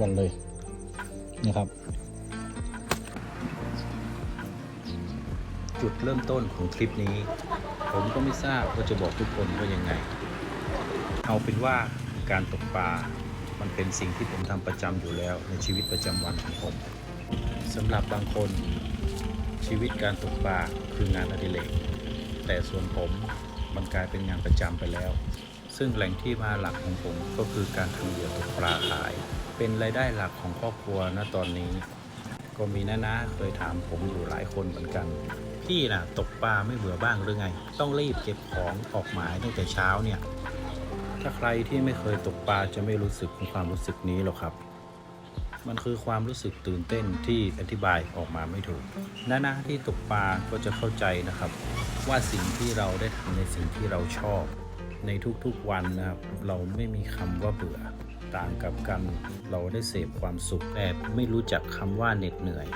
วนเลยนะครับ จุดเริ่มต้นของทริปนี้ ผมก็ไม่ทราบว่าจะบอกทุกคนว่ายังไง เอาเป็นว่าการตกปลามันเป็นสิ่งที่ผมทำประจำอยู่แล้วในชีวิตประจำวันของผมสำหรับบางคนชีวิตการตกปลาคืองานอดิเรกแต่ส่วนผมมันกลายเป็นงานประจำไปแล้ว ซึ่งแหล่งที่มาหลักของผมก็คือการทำเหยื่อตกปลาขาย เป็นรายได้หลักของครอบครัวณตอนนี้ ก็มีน้าๆเคยถามผมอยู่หลายคนเหมือนกัน พี่น่ะตกปลาไม่เบื่อบ้างหรือไง ต้องรีบเก็บของออกหมายตั้งแต่เช้าเนี่ย ถ้าใครที่ไม่เคยตกปลาจะไม่รู้สึกความรู้สึกนี้หรอกครับ มันคือความรู้สึกตื่นเต้นที่อธิบายออกมาไม่ถูกน้าๆที่ตกปลาก็จะเข้าใจนะครับ ว่าสิ่งที่เราได้ทำในสิ่งที่เราชอบ ในทุกๆวันนะครับเราไม่มีคำว่าเบื่อ ต่างกับกัน เราได้เสพความสุขแต่ไม่รู้จักคำว่าเหน็ดเหนื่อย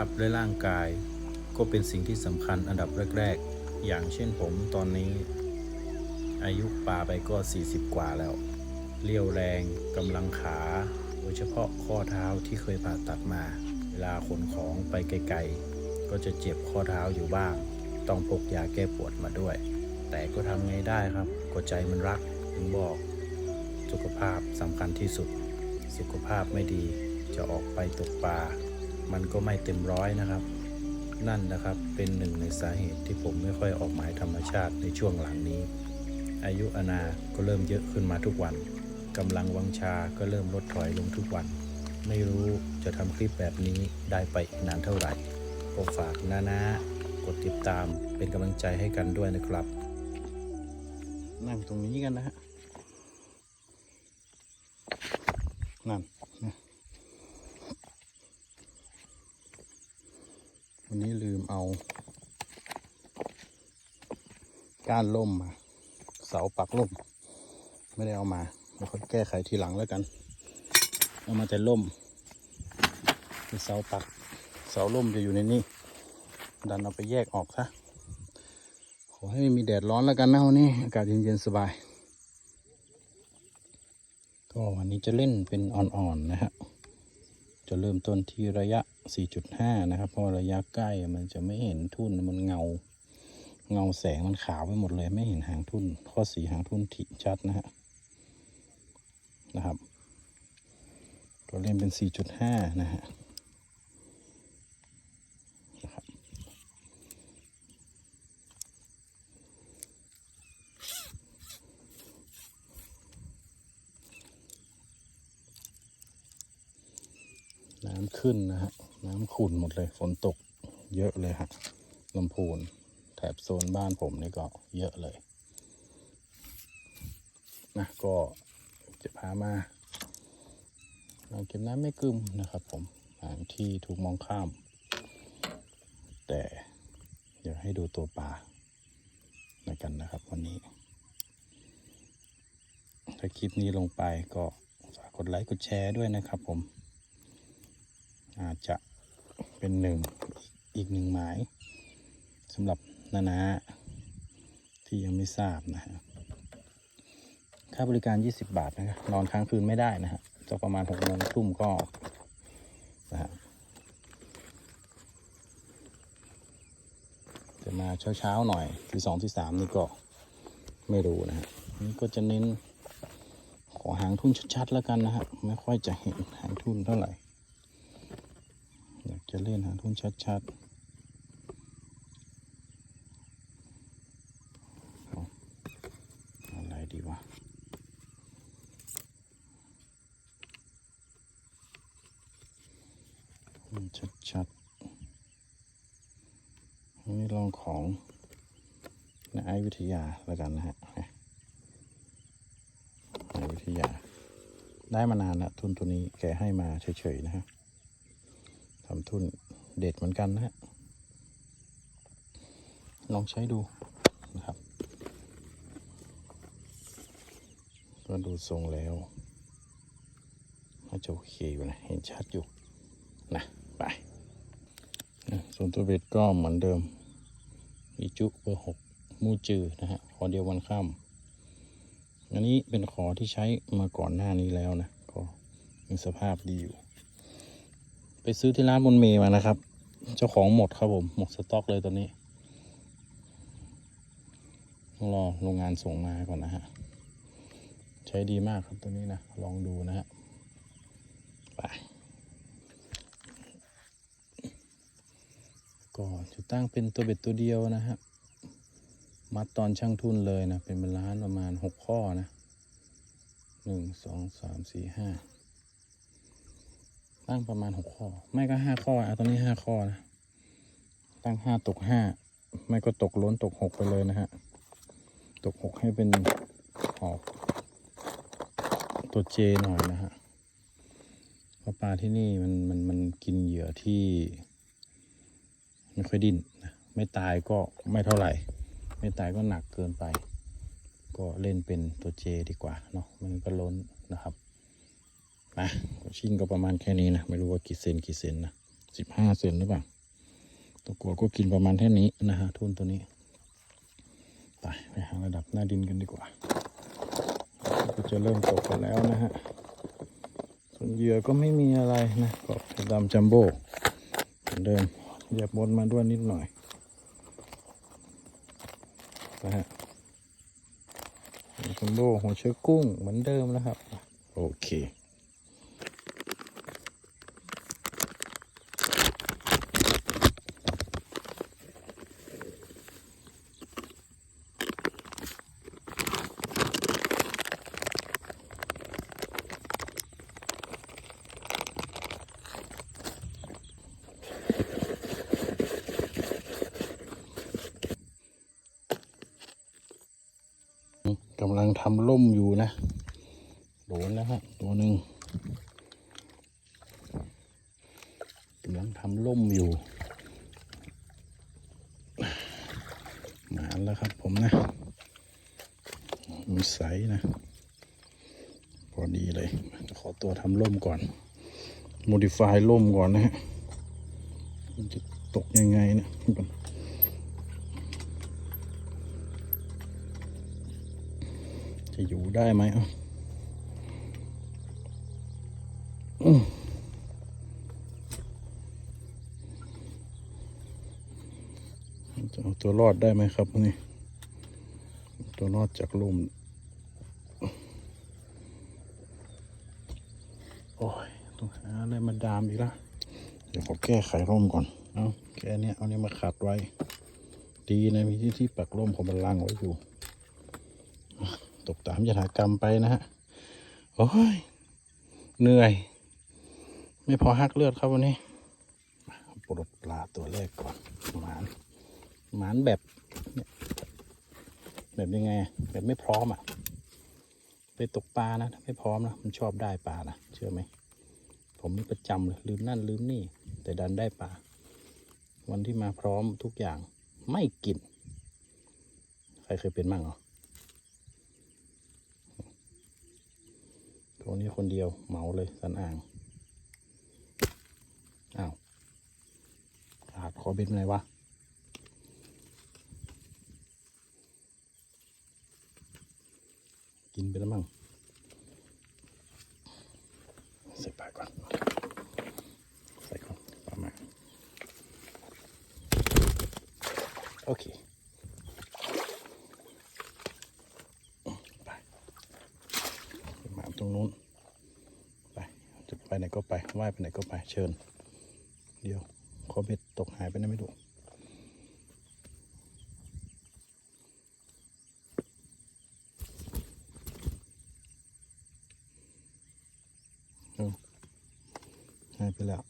าพและร่างกาย ก็เป็นสิ่งที่สำคัญอันดับแรก ๆ อย่างเช่นผมตอนนี้ อายุปาไปก็ 40 กว่าแล้ว เรี่ยวแรงกำลังขา โดยเฉพาะข้อเท้าที่เคยผ่าตัดมา เวลาขนของไปไกลๆ ก็จะเจ็บข้อเท้าอยู่บ้าง ต้องพกยาแก้ปวดมาด้วย แต่ก็ทำไงได้ครับก็ใจมันรักถึงบอก สุขภาพสำคัญที่สุด สุขภาพไม่ดีจะออกไปตกปลา มันก็ไม่เต็มร้อยนะครับ นั่นนะครับเป็นหนึ่งในสาเหตุที่ผมไม่ค่อยออกหมายธรรมชาติในช่วงหลังนี้ อายุอนาก็เริ่มเยอะขึ้นมาทุกวันกำลังวังชาก็เริ่มลดถอยลงทุกวัน ไม่รู้จะทำคลิปแบบนี้ได้ไปอีกนานเท่าไหร่ก็ฝากน้านะกดติดตามเป็นกำลังใจให้กันด้วยนะครับ นั่งตรงนี้กันนะฮะนั่นนะ วันนี้ลืมเอาก้านล่มมา เสาปักล่ม ไม่ได้เอามาเดี๋ยวค่อยแก้ไขทีหลังแล้วกัน เอามาแต่ล่มเสาปัก เสาล่มจะอยู่ในนี้ดันเอาไปแยกออกซะขอให้ไม่มีแดดร้อนแล้วกันนะวันนี้อากาศเย็นๆสบาย ก็วันนี้จะเล่นเป็นอ่อนๆนะฮะจะเริ่มต้นที่ระยะ 4.5 นะครับ เพราะระยะใกล้มันจะไม่เห็นทุ่นมันเงา เงาแสงมันขาวไปหมดเลย ไม่เห็นหางทุ่น ข้อสีหางทุ่นถี่ชัดนะฮะนะครับก็เล่นเป็น 4.5 นะฮะน้ำขึ้นนะฮะ น้ำขุ่นหมดเลย ฝนตกเยอะเลยฮะลำพูน แถบโซนบ้านผมนี่ก็เยอะเลย นะก็จะพามาอ่างเก็บน้ำไม่กึมนะครับผมอ่างที่ถูกมองข้าม แต่เดี๋ยวให้ดูตัวปลาในกันนะครับวันนี้ ถ้าคลิปนี้ลงไปก็ฝากกดไลค์กดแชร์ด้วยนะครับผม อาจจะ เป็นหนึ่งอีกหนึ่งหมายสำหรับนานาที่ยังไม่ทราบนะฮะค่าบริการ 20 บาทนะครับนอนค้างคืนไม่ได้นะฮะจะประมาณ6โมงทุ่มก็ นะฮะจะมาเช้าๆหน่อยที่สองที่สามนี่ก็ไม่รู้นะฮะนี่ก็จะเน้นขอหางทุ่นชัดๆแล้วกันนะฮะไม่ค่อยจะเห็นหางทุ่นเท่าไหร่ อยากจะเล่นหาทุนชัดๆอะไรดีวะทุนชัดๆอันนี้ลองของนายวิทยาแล้วกันนะฮะในวิทยาได้มานานแล้วทุนตัวนี้แกให้มาเฉยๆนะฮะ ทำทุนเด็ดเหมือนกันนะฮะลองใช้ดูนะครับ ก็ดูทรงแล้วน่าจะโอเคอยู่นะ เห็นชัดอยู่นะไปนะส่วนตัวเบ็ดก็เหมือนเดิมอีจุเบอร์หกมูจือนะฮะขอเดียววันข้ามอันนี้เป็นขอที่ใช้มาก่อนหน้านี้แล้วนะ ก็มีสภาพดีอยู่ ซื้อที่ร้านบนเมย์มานะครับ เจ้าของหมดครับผม หมดสต็อกเลยตอนนี้รอโรงงานส่งมาก่อนนะฮะ ใช้ดีมากครับตัวนี้นะ ลองดูนะฮะ ไปก็จะตั้งเป็นตัวเบ็ดตัวเดียวนะฮะ มัดตอนช่างทุนเลยนะ เป็นเป็นล้านประมาณหกข้อนะหนึ่งสองสามสี่ห้า ตั้งประมาณหกข้อ ไม่ก็ห้าข้อเอาตอนนี้ห้าข้อนะ ตั้งห้าตกห้าไม่ก็ตกล้นตกหกไปเลยนะฮะ ตกหกให้เป็นออกตัวเจหน่อยนะฮะเพราะปลาที่นี่มันมันมันกินเหยื่อที่ไม่ค่อยดิ้นนะไม่ตายก็ไม่เท่าไหร่ ไม่ตายก็หนักเกินไป ก็เล่นเป็นตัวเจดีกว่าเนาะมันก็ล้นนะครับ มาชิ่งก็ประมาณแค่นี้นะ ไม่รู้ว่ากี่เซนกี่เซนนะสิบห้าเซนหรือเปล่าตัวกัวก็กินประมาณแค่นี้นะฮะทุนตัวนี้ไปไปหาระดับหน้าดินกันดีกว่า ก็จะเริ่มตกกันแล้วนะฮะส่วนเหยื่อก็ไม่มีอะไรนะก็ดำจัมโบ้เหมือนเดิมหยียบบนมาด้วยนิดหน่อยนะฮะจัมโบ้หัวเชื้อกุ้งเหมือนเดิมนะครับ โอเค กำลั งทำล่มอยู่นะ โดนแล้วฮะตัวหนึ่งกำลังทำล่มอยู่หมาแล้วครับผมนะมีใสนะ พอดีเลย ขอตัวทำล่มก่อน modify ล่มก่อนนะฮะ มันจะตกยังไง ได้ไหมเอะอืมจะเอาตัวรอดได้ไหมครับนี่ ตัวรอดจากลมโอ้ยต้องหาอะไรมาดามอีกแล้วเดี๋ยวขอแก้ไขร่มก่อน เอาแค่เนี้ยเอาเนี้ยมาขัดไว้ ดีนะมีที่ที่ปักร่มของบันลังก์ไว้อยู่ ตกตามยถากรรมไปนะฮะ โอ้ย เหนื่อย ไม่พอหักเลือดครับวันนี้ปลดปลาตัวแรกก่อนหมานหมานแบบ แบบยังไง แบบไม่พร้อมอะ ไปตกปลานะถ้าไม่พร้อมนะมันชอบได้ปลานะเชื่อไหมผมนี่ประจำเลยลืมนั่นลืมนี่ แต่ดันได้ปลาวันที่มาพร้อมทุกอย่างไม่กิน ใครเคยเป็นมั่งเหรอ ตัวนี้คนเดียวเหมาเลยสันอ่าง อ้าวขาดขอเบ็ดไหนวะ กินไปแล้วมั้งใส่ปากก่อน ใส่ก่อนประมาณโอเค ไป ประมาณ ไปไหนก็ไป ว่ายไปไหนก็ไปเชิญ เดี๋ยวขอเบ็ดตกหายไปไหนไม่รู้เอาหายไปแล้ว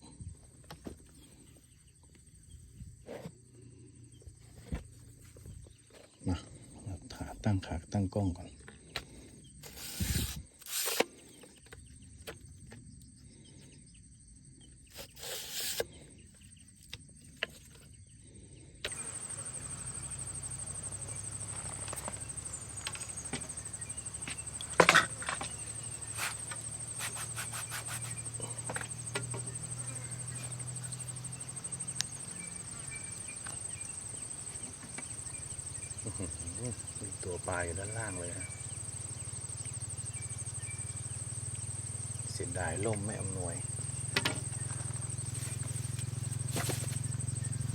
มาขาตั้งขาตั้งกล้องก่อน มีตัวปลา อยู่ด้านล่างเลยนะเสียดายล่มไม่อำนวย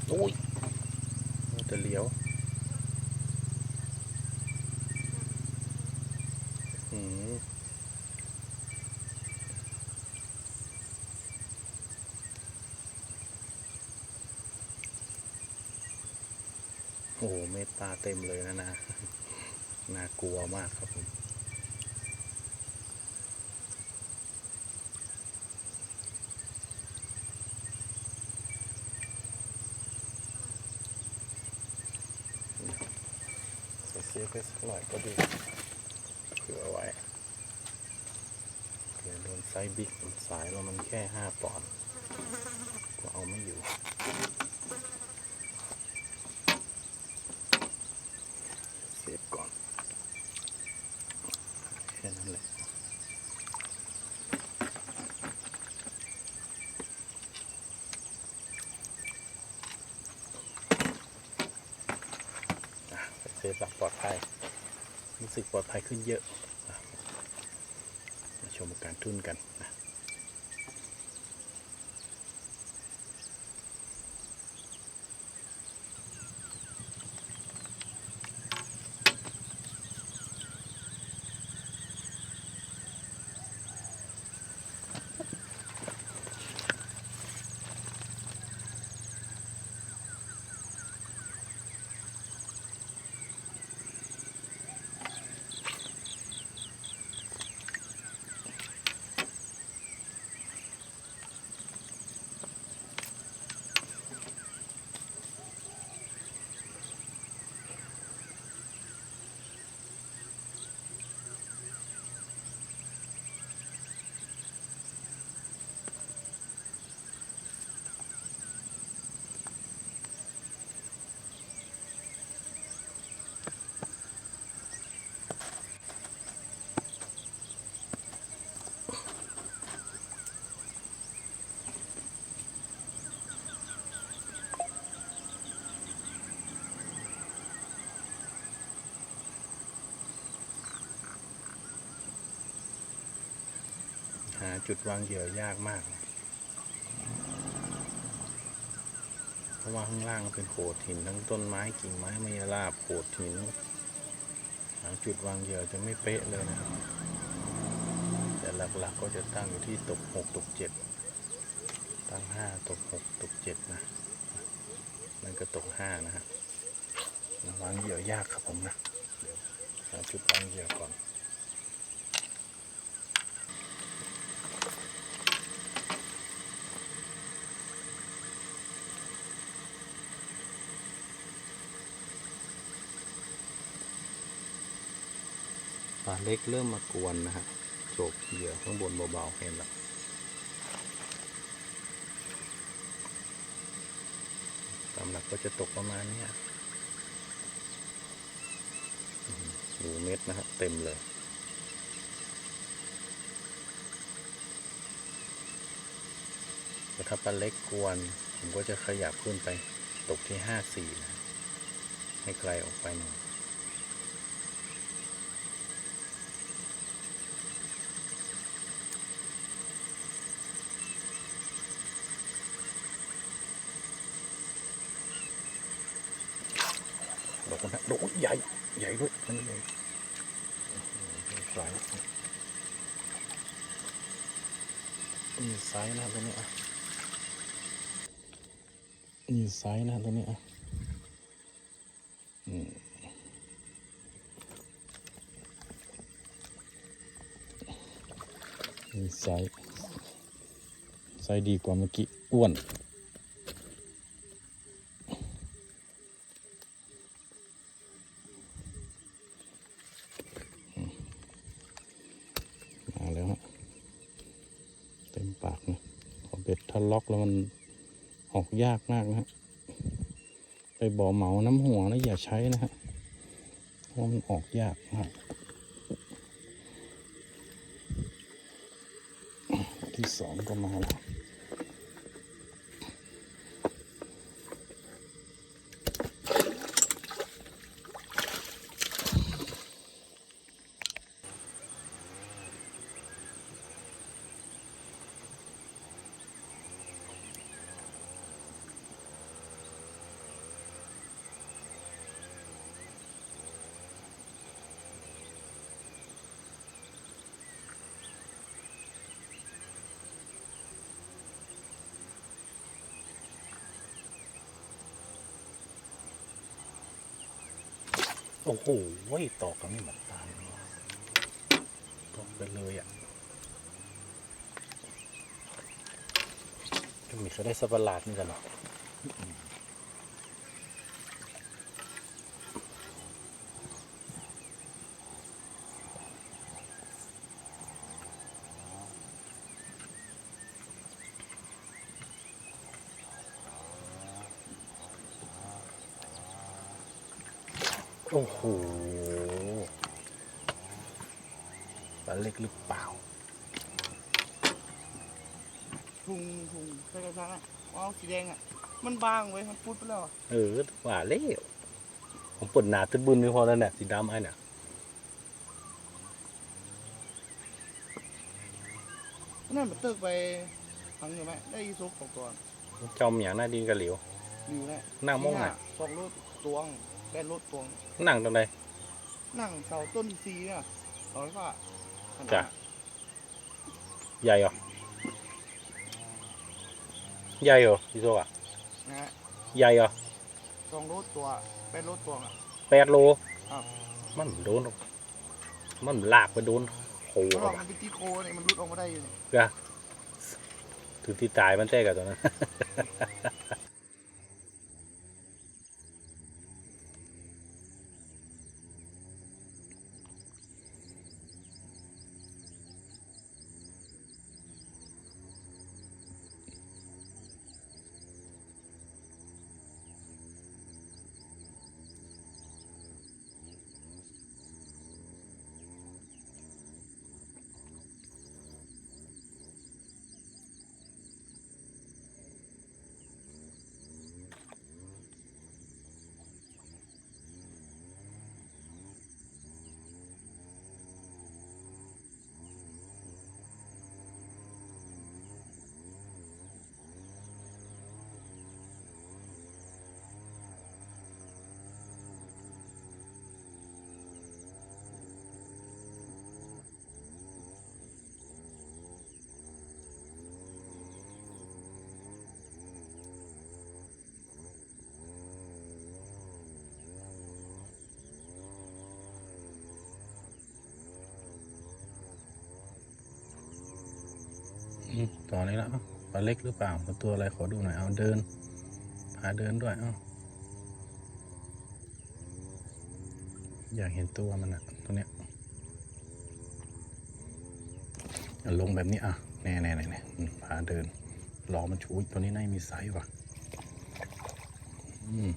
โอ้ยมันจะเลี้ยวอืมโอ้โหเม็ดปลาเต็มเลยนะนะ น่ากลัวมากครับผมใส่เซฟไปสักหน่อยก็ดีเผื่อไว้เผื่อโดนไซส์บิ๊กสายเรามันแค่ห้าปอนด์ก็เอาไม่อยู่ เซฟก่อน แค่นั้นแหละ อะเซฟหลักปลอดภัยรู้สึก ปลอดภัยขึ้นเยอะมาชมการทุ่นกันนะ จุดวางเหยื่อยากมาก เพราะว่าข้างล่างเป็นโขดหินทั้งต้นไม้กิ่งไม้ไมยราบโขดหินหาจุดวางเหยื่อจะไม่เป๊ะเลยนะครับ แต่หลักๆก็จะตั้งอยู่ที่ตกหกตกเจ็ดตั้งห้าตกหกตกเจ็ดนะนั่นก็ตกห้านะฮะวางเหยื่อยากครับผมนะเดี๋ยวหาจุดวางเหยื่อก่อน ปลาเล็กเริ่มมากวนนะฮะโจกเหยื่อข้างบนเบาๆเห็นล้วตามหลักก็จะตกประมาณนี้หมู่เม็ดนะฮะเต็มเลยแต่ถ้าปลาเล็กกวน ผมก็จะขยับขึ้นไปตกที่ห้าสี่นะให้ไกลออกไปหน่อย ดอกนะดอกใหญ่ ใหญ่ด้วยนั่นเลย สายนี่ไซส์นะตัวนี้อะนี่ไซส์นะตัวนี้อะอืมนี่ไซส์ไซส์ดีกว่าเมื่อกี้อ้วน มาแล้วฮะเต็มปากนะพอเบ็ดถ้า ล็อกแล้วมันออกยากมากนะฮะไปบ่อเหมาน้ำหัวนะอย่าใช้นะฮะเพราะมันออกยากมากที่สองก็มาแล้ว โอ้โหตอกกันไม่หมดตายตอกไปเลยอะจะมีเขาได้สับประหลาดนี่กันหรอ โอ้โหปลาเล็กหรือเปล่าถุงถุงใส่กระชังอะว้าวสีแดงอะ มันบางไว้ยมันพุดไปแล้วอะเออว่าเล้วผมปวดหนาตึดบุญไม่พอแล้วเนี่ยสีดำไอ้เนี่ยนั่นมันตึกไปทังอยู่ไหมได้ยีซุกของตัวจอมอย่างหน้าดินกระเหลียวอยู่แล้วนั่งมองอะสองรถตวง แปดรถตวงนั่งตรงไหนนั่งเสาต้นซีอะร้อยว่าจ้ะใหญ่เหรอใหญ่เหรอพี่โซอะนะฮะใหญ่เหรอสองรถตัวแปดรถตวงอะ แปดโลครับ มันโดนหรอกมันลากไปโดนโคมันบเอาอกอะมันเป็นที่โคเนี่ยมันรุดออกมาได้อยู่เนี่ยกะถือที่ตายมันแท้กับตัวนั้น ต่อนี้แล้วปลาเล็กหรือเปล่าตัวอะไรขอดูหน่อยเอาเดินพาเดินด้วยเอาอยากเห็นตัวมันอะตัวเนี้ยลงแบบนี้อะแน่แน่แน่แน่พาเดินรอมันชูตัวนี้น่ามีไซส์ว่ะอืม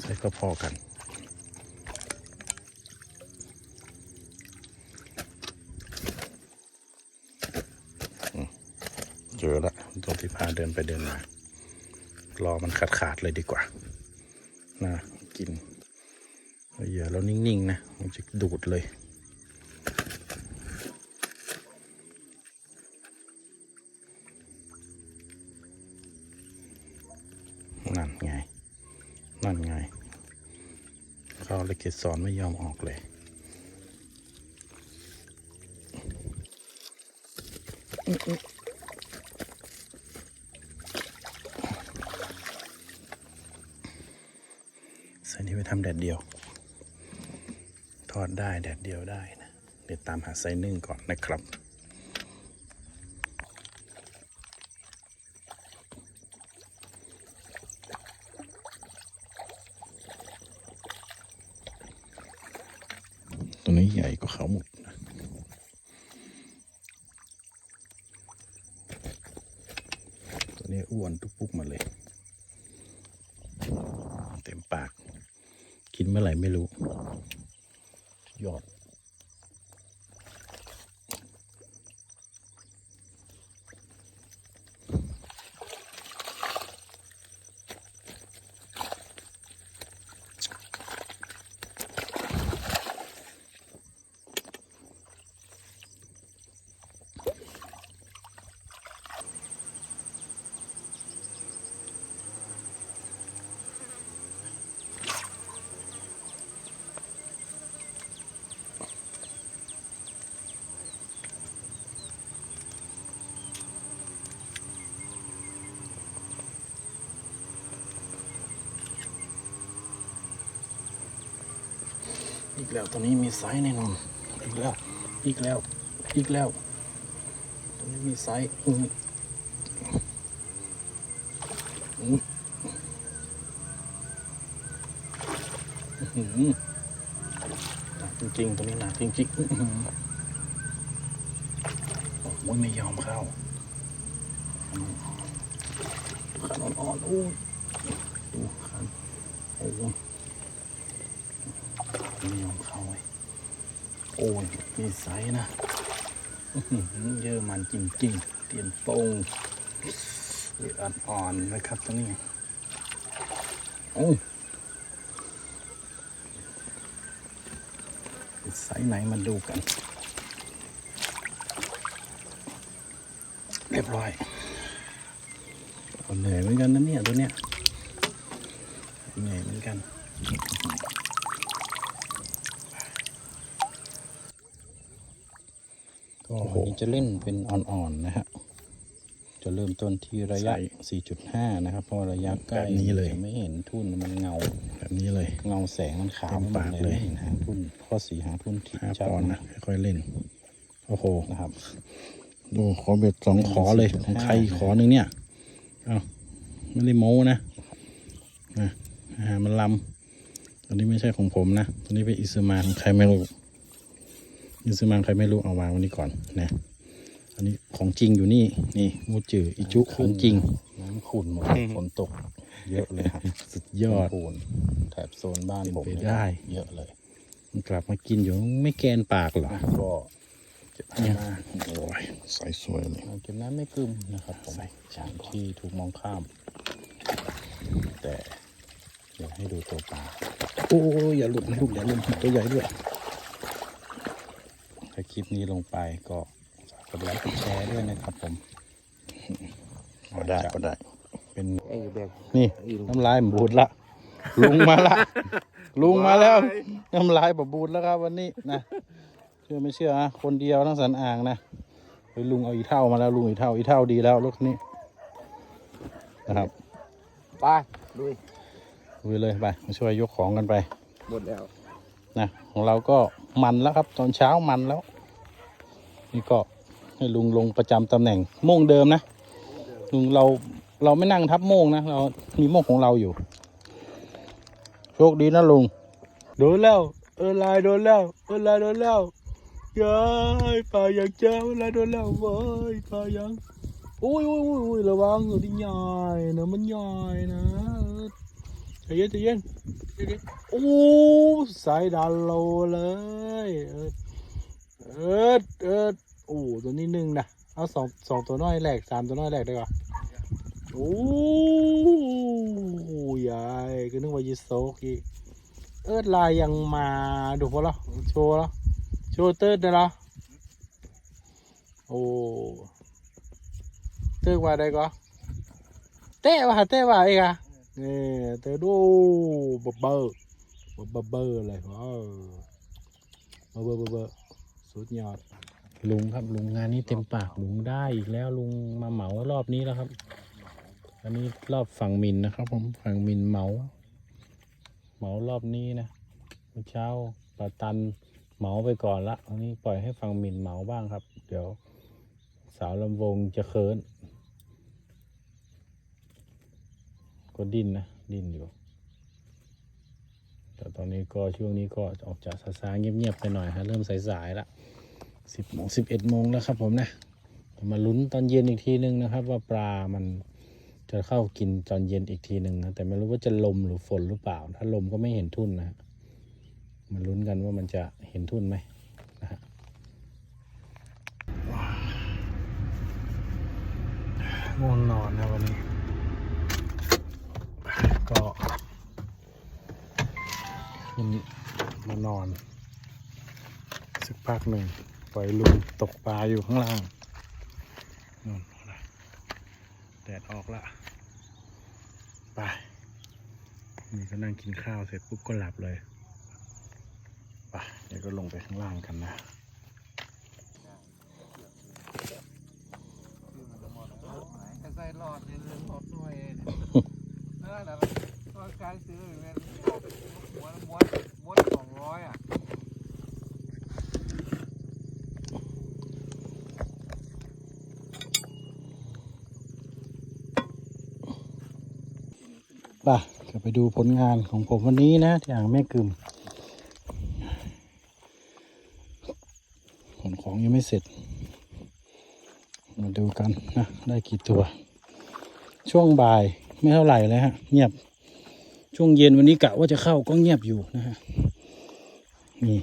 ไซส์ก็พอกัน เจอละตัวที่พาเดินไปเดินมารอมันขาดขาดเลยดีกว่า นะกินเหยื่อเรานิ่งๆนะมันจะดูดเลยนั่นไง นั่นไง เขาเลยเกสรไม่ยอมออกเลยใส่นี้ไป ทำแดดเดียว ทอดได้แดดเดียวได้นะ เดี๋ยวตามหาไส้นึ่งก่อนนะครับตัวนี้ใหญ่กว่าเขาหมดนะตัวนี้อ้วนทุกปุกมาเลย เต็มปาก กิน เมื่อไหร่ไม่รู้ ยอด กแล้วตัวนี้มีไซส์แน่นอนอีกแล้ว อีกแล้ว อีกแล้ว ตัวนี้มีไซส์อืมอืมอื้อหือหนักจริงๆตัวนี้หนักจริงๆอื้อหือโอ้ยไม่ยอมเข้าอืมขันอ่อนๆโอ้ยดูขันโอ้ย ไม่ยอมเข้าไว้โมีไซส์นะเยอะมันจริงๆเตียนโป่งเลือดอ่อนๆนะครับตัวนี้โอ้ยเป็นไซส์ไหนมาดูกัน เรียบร้อยเหนื่อยเหมือนกันนะเนี่ยตัวเนี้ยเหนื่อยเหมือนกัน ก็วันนี้จะเล่นเป็นอ่อนๆนะฮะจะเริ่มต้นที่ระยะ 4.5 นะครับ เพราะระยะใกล้แบบนี้เลยจะไม่เห็นทุ่นมันเงา แบบนี้เลย เงาแสงมันขาวเต็มปากหดเลยไม่เห็นหางทุ่นข้อสีหางทุ่นที่ห้าชัดปอนด์นะนะค่อยๆเล่น โอ้โหนะครับดูขอเบ็ดสองขอเลย4.5ของใครขอหนึ่งเนี่ยเอาไม่ได้โม้นะนะอาหารมันลำตัวนี้ไม่ใช่ของผมนะตัวนี้เป็นอิซึมาของใครไม่รู้ อิซึมาของใครไม่รู้เอาวางไว้นี่ก่อนนะ อันนี้ของจริงอยู่นี่นี่มูจืออิจุของจริงน้ำขุ่นหมดฝนตก เยอะเลยครับสุดยอดปูนแถบโซนบ้านผมเป็นไปเนี่ยได้ เยอะเลย มันกลับมากินอยู่ไม่แกนปากเหรอก็เนี่ยโอ้ยใส่สวยเลยเราเก็บน้ำไม่กึมนะครับผมใส่จางที่ถูกมองข้าม แต่เดี๋ยวให้ดูตัวปลาโอ้ยอย่าหลุดนะลูกอย่าหลุดตัวใหญ่ด้วย ถ้าคลิปนี้ลงไปก็ฝากกดไลค์กดแชร์ด้วยนะครับผมก็ได้ก็ได้ เป็นไอ้แบกนี่น้ำลายมันบูดละ ลุงมาละ ลุงมาแล้ว น้ำลายแบบบูดแล้วครับวันนี้นะเชื่อไม่เชื่อนะคนเดียวทั้งสันอ่างนะเฮ้ยลุงเอาอีเท่ามาแล้วลุงอีเท่าอีเท่าดีแล้วรถคันนี้นะครับไปลุยลุยเลยไปมาช่วยยกของกันไปหมดแล้วนะของเราก็มันแล้วครับ ตอนเช้ามันแล้ว นี่ก็ให้ลุงลงประจำตำแหน่งโม่งเดิมนะลุงเราเราไม่นั่งทับโม่งนะเรามีโม่งของเราอยู่ โชคดีนะลุงโดนแล้ว เออลายโดนแล้วเออลายโดนแล้วย้ายป่าอยากเจอเวลาโดนแล้วเว้ยป่ายังอุ้ยอุ้ยอุ้ยอุ้ยระวังตัวที่ใหญ่นะมันใหญ่นะ ใจเย็นใจเย็นโอ้สายดันโลเลยเอิดเอิดเอิดโอ้ตัวนี้หนึ่งนะเอาสองสองตัวน้อยแหลกสามตัวน้อยแหลกได้ก่อนโอ้ยายก็นึกว่ายีโซกีเอิดลายยังมาดูพอแล้วโชว์แล้วโชว์เติร์ดได้ล้วโอ้เติร์ดว่าได้ก็เตะว่าเตะว่าอีกอะ นี่เติร์ดดูบบเบอร์เบอร์เบอร์เลยว้าวเบอร์เบอร์เบอร์เบอร์สุดยอด ลุงครับลุงงานนี้เต็มปากลุงได้อีกแล้วลุงมาเหมารอบนี้แล้วครับ อันนี้รอบฝั่งมินนะครับ ผมฝั่งมินเหมา เหมารอบนี้นะเมื่อเช้าปาตันเหมาไปก่อนละอันนี้ปล่อยให้ฝั่งมินเหมาบ้างครับ เดี๋ยวสาวลำวงจะเคิน ก็ดิ้นนะ ดิ้นอยู่ แต่ตอนนี้ก็ช่วงนี้ก็ออกจากซาซาๆเงียบๆไปหน่อยฮะเริ่มสายๆละสิบโมงสิบเอ็ดโมงแล้วครับผมนะมาลุ้นตอนเย็นอีกทีนึงนะครับ ว่าปลามันจะเข้ากินตอนเย็นอีกทีหนึ่งนะแต่ไม่รู้ว่าจะลมหรือฝนหรือเปล่า ถ้าลมก็ไม่เห็นทุ่นนะฮะมาลุ้นกันว่ามันจะเห็นทุ่นไหมนะฮะง่วงนอนนะวันนี้ ก็ขึ้นมานอน สักพักหนึ่งปล่อยลุงตกปลาอยู่ข้างล่างนู่นนะแดดออกละไปนี่ก็นั่งกินข้าวเสร็จปุ๊บก็หลับเลยไปเดี๋ยวก็ลงไปข้างล่างกันนะใส่หลอดเนี่ยหลอด ด้วยนั่นแหละตัวกายซื้อเนี่ยม้วนม้วนม้วนสองร้อยอะป่ะก็ไปดูผลงานของผมวันนี้นะที่อ่างแม่กึมผลของยังไม่เสร็จ มาดูกันนะ ได้กี่ตัว ช่วงบ่าย ไม่เท่าไหร่เลยฮะ เงียบ ช่วงเย็นวันนี้กะว่าจะเข้าก็เงียบอยู่นะฮะ นี่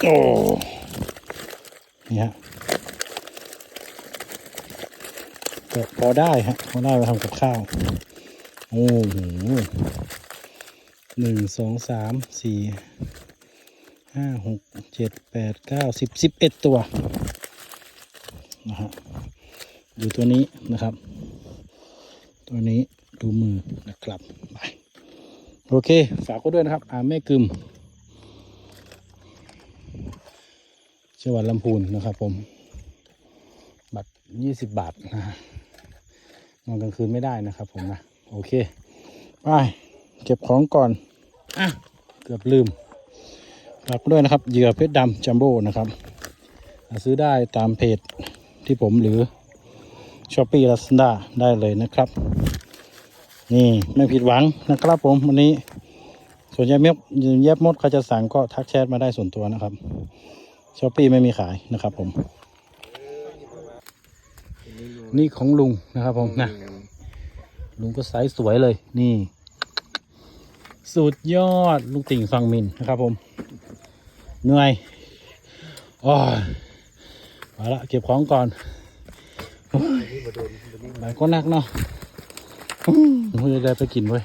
โอ้นี่ฮะก็พอได้ฮะพอได้ไปทำกับข้าว โอ้โหหนึ่งสองสามสี่ ห้าหกเจ็ดแปดเก้าสิบสิบเอ็ดตัวนะฮะดูตัวนี้นะครับ ตัวนี้ดูมือนะครับไปโอเค ฝากก็ด้วยนะครับอาแม่กึมจังหวัดลำพูนนะครับผม บัตรยี่สิบบาทนะฮะนอนกลางคืนไม่ได้นะครับผมนะ โอเค ไป เก็บของก่อน อะ เกือบลืม ฝากด้วยนะครับเหยื่อเพชรดำจัมโบ้นะครับ ซื้อได้ตามเพจที่ผมหรือช้อปปี้ลาซาด้าได้เลยนะครับ นี่ไม่ผิดหวังนะครับผมวันนี้ส่วนยายเม็บยายมดเขาจะสั่งก็ทักแชทมาได้ส่วนตัวนะครับช้อปปี้ไม่มีขายนะครับผม นี่ของลุงนะครับผมนะลุงก็ไซส์สวยเลยนี่ สุดยอดลุงติ่งฟังมินนะครับผม เหนื่อยอ๋อมาละเก็บของก่อนหลายก็นักเนาะอืมเราจะได้ไปกินเว้ย